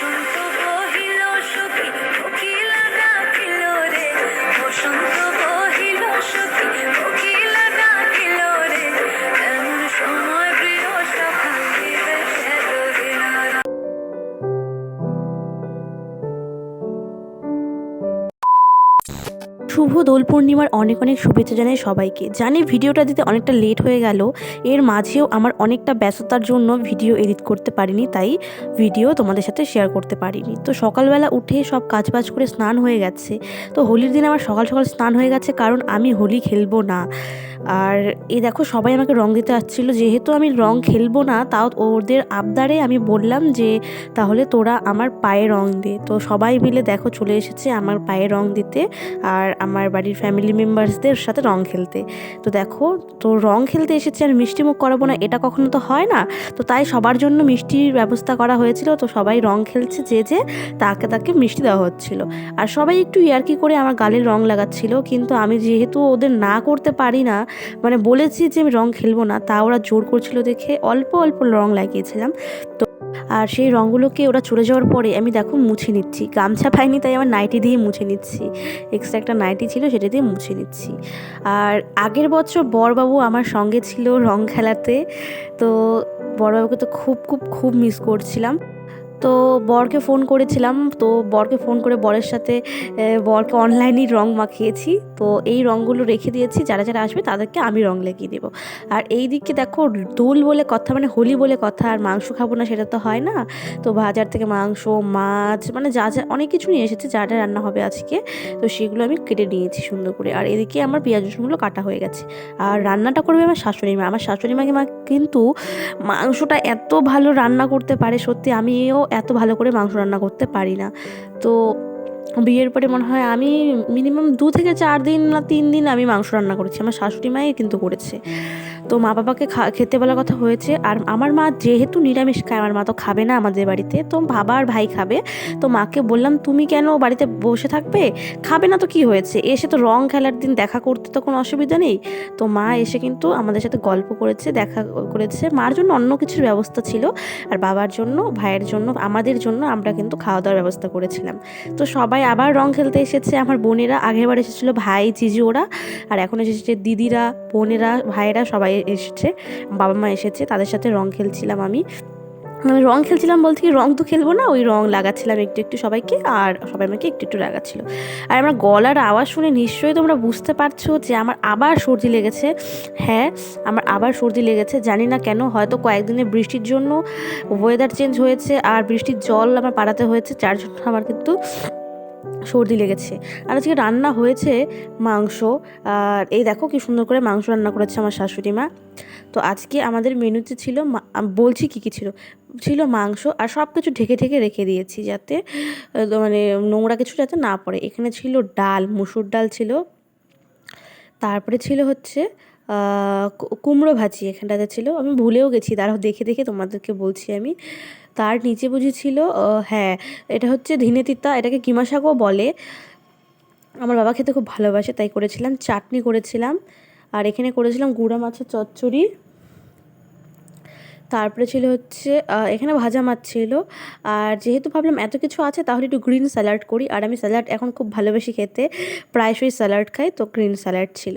Thank you. শুভ দোল পূর্ণিমার অনেক অনেক শুভেচ্ছা জানাই সবাইকে। জানি ভিডিওটা দিতে অনেকটা লেট হয়ে গেল, এর মাঝেও আমার অনেকটা ব্যস্ততার জন্য ভিডিও এডিট করতে পারিনি, তাই ভিডিও তোমাদের সাথে শেয়ার করতে পারিনি। তো সকালবেলা উঠে সব কাজবাজ করে স্নান হয়ে গেছে। তো হোলির দিন আমার সকাল সকাল স্নান হয়ে গেছে, কারণ আমি হোলি খেলব না। আর এ দেখো সবাই আমাকে রং দিতে আসছিল, যেহেতু আমি রং খেলব না, তাও ওদের আবদারে আমি বললাম যে, তাহলে তোরা আমার পায়ে রং দে। তো সবাই মিলে দেখো চলে এসেছে আমার পায়ে রং দিতে। আর আমার বাড়ির ফ্যামিলি মেম্বার্সদের সাথে রং খেলতে। তো দেখো, তো রং খেলতে এসেছে আর মিষ্টি মুখ করাবো না, এটা কখনো তো হয় না। তো তাই সবার জন্য মিষ্টির ব্যবস্থা করা হয়েছিল। তো সবাই রং খেলছে যে যে তাকে তাকে মিষ্টি দেওয়া হচ্ছিল। আর সবাই একটু ইয়ার্কি করে আমার গালে রং লাগাচ্ছিল। কিন্তু আমি যেহেতু ওদের না করতে পারি না মানে বলেছি যে আমি রং খেলব না, তা ওরা জোর করছিল দেখে অল্প অল্প রং লাগিয়েছিলাম। তো আর সেই রঙগুলোকে ওরা চলে যাওয়ার পরে আমি দেখো মুছে নিচ্ছি। গামছা পাইনি, তাই আমার নাইটি দিয়ে মুছে নিচ্ছি। এক্সট্রা একটা নাইটি ছিল, সেটা দিয়ে মুছে নিচ্ছি। আর আগের বছর বরবাবু আমার সঙ্গে ছিল রং খেলাতে, তো বড়বাবুকে তো খুব খুব খুব মিস করছিলাম। তো বরকে ফোন করেছিলাম, তো বরকে ফোন করে বরের সাথে বরকে অনলাইনেই রং মাখিয়েছি। তো এই রঙগুলো রেখে দিয়েছি, যারা যারা আসবে তাদেরকে আমি রং লাগিয়ে দেবো। আর এই দিকে দেখো, দোল বলে কথা মানে হোলি বলে কথা, আর মাংস খাব না সেটা তো হয় না। তো বাজার থেকে মাংস, মাছ মানে যা যা, অনেক কিছু নিয়ে এসেছে, যা যা রান্না হবে আজকে। তো সেগুলো আমি কেটে নিয়েছি সুন্দর করে। আর এদিকে আমার পেঁয়াজ রসুনগুলো কাটা হয়ে গেছে। আর রান্নাটা করবে আমার শাশুড়ি মা। আমার শাশুড়ি মাকে মা কিন্তু মাংসটা এত ভালো রান্না করতে পারে, সত্যি আমিও এত ভালো করে মাংস রান্না করতে পারি না। তো বিয়ের পরে মনে হয় আমি মিনিমাম দু থেকে চার দিন না তিন দিন আমি মাংস রান্না করেছি। আমার শাশুড়ি মাই কিন্তু করেছে। তো মা বাবাকে খেতে বলার কথা হয়েছে। আর আমার মা যেহেতু নিরামিষ খায়, আমার মা তো খাবে না আমাদের বাড়িতে। তো বাবা আর ভাই খাবে। তো মাকে বললাম, তুমি কেন বাড়িতে বসে থাকবে? খাবে না তো কি হয়েছে? এসে তো রং খেলার দিন দেখা করতে তো কোনো অসুবিধা নেই। তো মা এসে কিন্তু আমাদের সাথে গল্প করেছে, দেখা করেছে। মার জন্য অন্য কিছুর ব্যবস্থা ছিল। আর বাবার জন্য, ভাইয়ের জন্য, আমাদের জন্য আমরা কিন্তু খাওয়া দাওয়ার ব্যবস্থা করেছিলাম। তো সবাই আবার রং খেলতে এসেছে। আমার বোনেরা, আগেরবার এসেছিল ভাই, জিজি ওরা, আর এখন এসেছে দিদিরা, বোনেরা, ভাইয়েরা সবাই এসেছে। বাবা মা এসেছে, তাদের সাথে রং খেলছিলাম আমি। মানে রং খেলছিলাম বলতে কি, রং তো খেলব না, ওই রং লাগাচ্ছিলাম একটু একটু সবাইকে, আর সবাই আমাকে একটু একটু লাগাচ্ছিল। আর আমার গলার আওয়াজ শুনে নিশ্চয়ই তোমরা বুঝতে পারছ যে আমার আবার সর্দি লেগেছে। হ্যাঁ আমার আবার সর্দি লেগেছে, জানি না কেন, হয়তো কয়েকদিনের বৃষ্টির জন্য ওয়েদার চেঞ্জ হয়েছে, আর বৃষ্টির জল আমার পাড়াতে হয়েছে, যার জন্য আমার কিন্তু সর্দি লেগেছে। আর আজকে রান্না হয়েছে মাংস। আর এই দেখো কি সুন্দর করে মাংস রান্না করেছে আমার শাশুড়ি মা। তো আজকে আমাদের মেনুতে ছিল বলছি কী কী ছিল? ছিল মাংস আর সব কিছু ঢেকে ঢেকে রেখে দিয়েছি যাতে মানে নোংরা কিছু যাতে না পড়ে। এখানে ছিল ডাল, মুসুর ডাল ছিল। তারপরে ছিল হচ্ছে কুমড়ো ভাজি এখানটাতে ছিল। আমি ভুলেও গেছি দাঁড়াও দেখে দেখে তোমাদেরকে বলছি আমি। তার নিচে বুঝি ছিল হ্যাঁ এটা হচ্ছে ধনে তিতা, এটাকে কিমা শাকও বলে। আমার বাবা খেতে খুব ভালোবাসে, তাই করেছিলাম। চাটনি করেছিলাম, আর এখানে করেছিলাম গুঁড়া মাছের চচ্চড়ি। তারপরে ছিল হচ্ছে এখানে ভাজা মাছ ছিল। আর যেহেতু ভাবলাম এত কিছু আছে, তাহলে একটু গ্রিন স্যালাড করি। আর আমি স্যালাড এখন খুব ভালোবাসি খেতে। প্রায়শই স্যালাড খাই, তো গ্রিন স্যালাড ছিল।